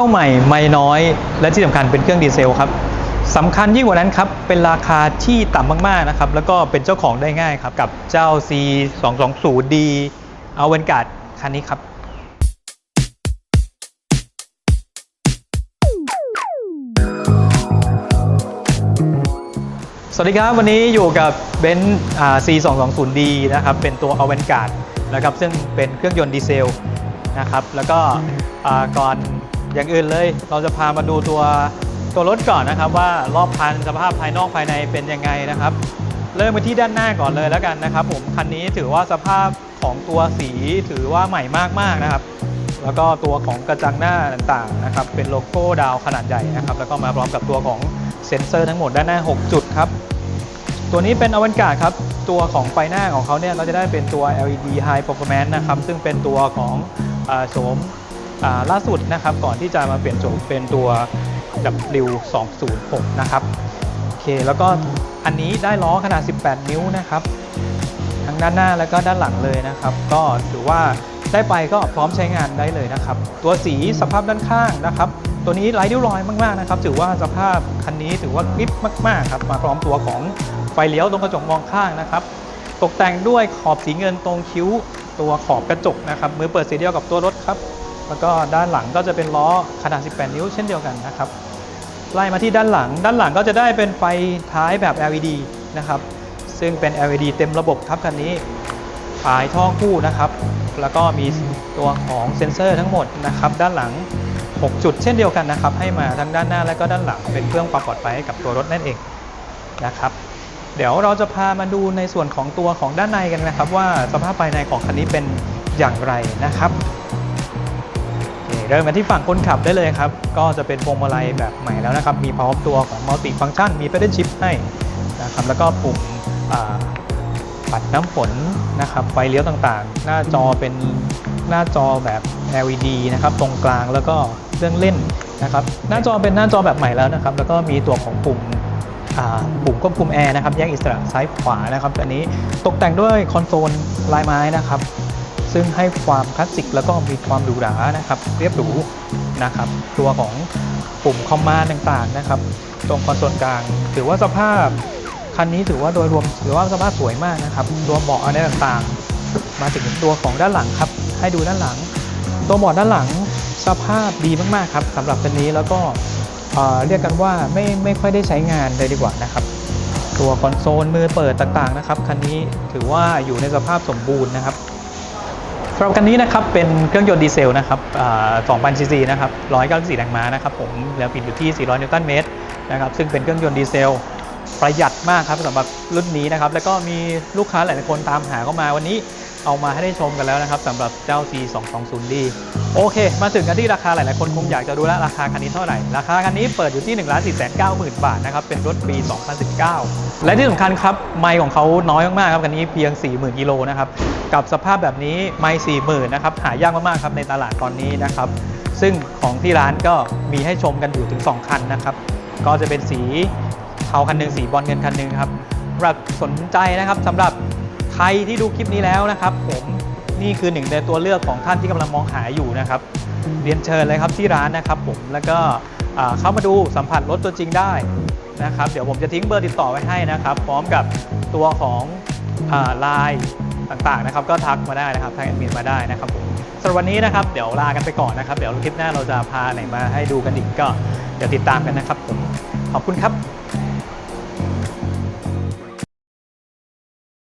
เข้าใหม่ไม่น้อย และที่สำคัญเป็นเครื่องดีเซลครับสำคัญยิ่งกว่านั้นครับ เป็นราคาที่ต่ำมาก ๆ นะครับ แล้วก็เป็นเจ้าของได้ง่ายครับ กับเจ้า C 2 2 0 D เอาเวนการ์ดคันนี้ครับสวัสดีครับ วันนี้อยู่กับเบนซ์ C 2 2 0 D นะครับ เป็นตัว a v a n g a r d นะครับ ซึ่งเป็นเครื่องยนต์ดีเซลนะครับ แล้วก็อ่าก่อน อย่างอื่นเลย เราจะพามาดูตัวตัวรถก่อนนะครับว่ารอบคันสภาพภายนอกภายในเป็นยังไงนะครับ เริ่มไปที่ด้านหน้าก่อนเลยแล้วกันนะครับ ผมคันนี้ถือว่าสภาพของตัวสีถือว่าใหม่มากๆนะครับ แล้วก็ตัวของกระจังหน้าต่างๆนะครับ เป็นโลโก้ดาวขนาดใหญ่นะครับ แล้วก็มาพร้อมกับตัวของเซ็นเซอร์ทั้งหมดด้านหน้า 6 จุดครับ ตัวนี้เป็นอวันการ์ดครับ ตัวของไฟหน้าของเขาเนี่ยเราจะได้เป็นตัว LED High Performance นะครับ ซึ่งเป็นตัวของอาโฉม ล่าสุดนะครับก่อนที่จะมาเปลี่ยนโฉมเป็นตัว W206 นะครับโอเคแล้วก็อันนี้ได้ล้อขนาด 18 นิ้วนะครับทั้งด้านหน้าแล้วก็ด้านหลังเลยนะครับ ก็ถือว่าได้ไปก็พร้อมใช้งานได้เลยนะครับ ตัวสีสภาพด้านข้างนะครับ ตัวนี้ไร้ริ้วรอยมากๆนะครับ ถือว่าสภาพคันนี้ถือว่ากริปมากๆครับมาพร้อมตัวของไฟเลี้ยวตรงกระจกมองข้างนะครับ ตกแต่งด้วยขอบสีเงินตรงคิ้วตัวขอบกระจกนะครับมือเปิดสีเดียวกับตัวรถครับ แล้วก็ด้านหลังก็จะเป็นล้อขนาด 18 นิ้วเช่นเดียวกันนะครับ ไล่มาที่ด้านหลัง ด้านหลังก็จะได้เป็นไฟท้ายแบบ LED นะครับ ซึ่งเป็น LED เต็มระบบครับคันนี้ปลายท่อคู่นะครับ แล้วก็มีตัวของเซ็นเซอร์ทั้งหมดนะครับ ด้านหลัง 6 จุดเช่นเดียวกันนะครับ ให้มาทั้งด้านหน้าและก็ด้านหลัง เป็นเครื่องความปลอดภัยให้กับตัวรถนั่นเองนะครับเดี๋ยวเราจะพามาดูในส่วนของตัวของด้านในกันนะครับ ว่าสภาพภายในของคันนี้เป็นอย่างไรนะครับ เริ่มกันที่ฝั่งคนขับได้เลยครับ ก็จะเป็นพวงมาลัยแบบใหม่แล้วนะครับ มีพร้อมตัวของมัลติฟัง c t ชัน มี p พ d เดิลชิพให้นะครับ แล้วก็ปุ่มปัดน้ำฝนนะครับ ไฟเลี้ยวต่างๆ หน้าจอเป็นหน้าจอแบบ LED นะครับ ตรงกลางแล้วก็เครื่องเล่นนะครับ หน้าจอเป็นหน้าจอแบบใหม่แล้วนะครับ แล้วก็มีตัวของปุ่มปุ่มควบคุมแอร์นะครับ แยกอิสระซ้ายขวานะครับ อันนี้ตกแต่งด้วยคอนโซลลายไม้นะครับ ซึ่งให้ความคลาสสิกแล้วก็มีความหรูหรานะครับ เรียบหรูนะครับ ตัวของปุ่มคอมมานด์ต่างๆนะครับ ตรงคอนโซลกลาง ถือว่าสภาพคันนี้ถือว่าโดยรวมถือว่าสภาพสวยมากนะครับตัวเบาะอะไรต่างๆ มาถึงตัวของด้านหลังครับ ให้ดูด้านหลัง ตัวเบาะด้านหลังสภาพดีมากๆครับสำหรับคันนี้แล้วก็เอ่อเรียกกันว่าไม่ไม่ค่อยได้ใช้งานเลยดีกว่านะครับ ตัวคอนโซลมือเปิดต่างๆนะครับคันนี้ถือว่าอยู่ในสภาพสมบูรณ์นะครับ สำหรับคันนี้นะครับเป็นเครื่องยนต์ดีเซลนะครับ2,000ซีซีนะครับ194แรงม้านะครับผมแล้วปิดอยู่ที่ 400 นิวตันเมตรนะครับซึ่งเป็นเครื่องยนต์ดีเซลประหยัดมากครับสำหรับรุ่นนี้นะครับแล้วก็มีลูกค้าหลายๆคนตามหาเข้ามาวันนี้เอามาให้ได้ชมกันแล้วนะครับสำหรับเจ้า C 2 2 0 D โอเค มาถึงกันที่ราคาหลาย ๆ คนคงอยากจะรู้แล้วราคาคันนี้เท่าไหร่ ราคาคันนี้เปิดอยู่ที่ 1 4 9 0 0 0 บาทนะครับ เป็นรถปี 2019 และที่สำคัญครับ ไมล์ของเขาน้อยมาก ๆ ครับ คันนี้เพียง 40,000กิโลนะครับ กับสภาพแบบนี้ไมล์40,000นะครับ หายากมาก ๆ ครับ ในตลาดตอนนี้นะครับ ซึ่งของที่ร้านก็มีให้ชมกันอยู่ถึง 2 คันนะครับ ก็จะเป็นสีเทาคันหนึ่งสีบอลเงินคันหนึ่งครับสำหรับสนใจนะครับสำหรับใครที่ดูคลิปนี้แล้วนะครับผม นี่คือหนึ่งในตัวเลือกของท่านที่กำลังมองหาอยู่นะครับเรียนเชิญเลยครับที่ร้านนะครับผมแล้วก็เข้ามาดูสัมผัสรถตัวจริงได้นะครับ เดี๋ยวผมจะทิ้งเบอร์ติดต่อไว้ให้นะครับ พร้อมกับตัวของไลน์ต่างๆนะครับ ก็ทักมาได้นะครับทางแอดมินมาได้นะครับผมสำหรับวันนี้นะครับเดี๋ยวลากันไปก่อนนะครับ เดี๋ยวคลิปหน้าเราจะพาไหนมาให้ดูกันอีกก็เดี๋ยวติดตามกันนะครับผมขอบคุณครับ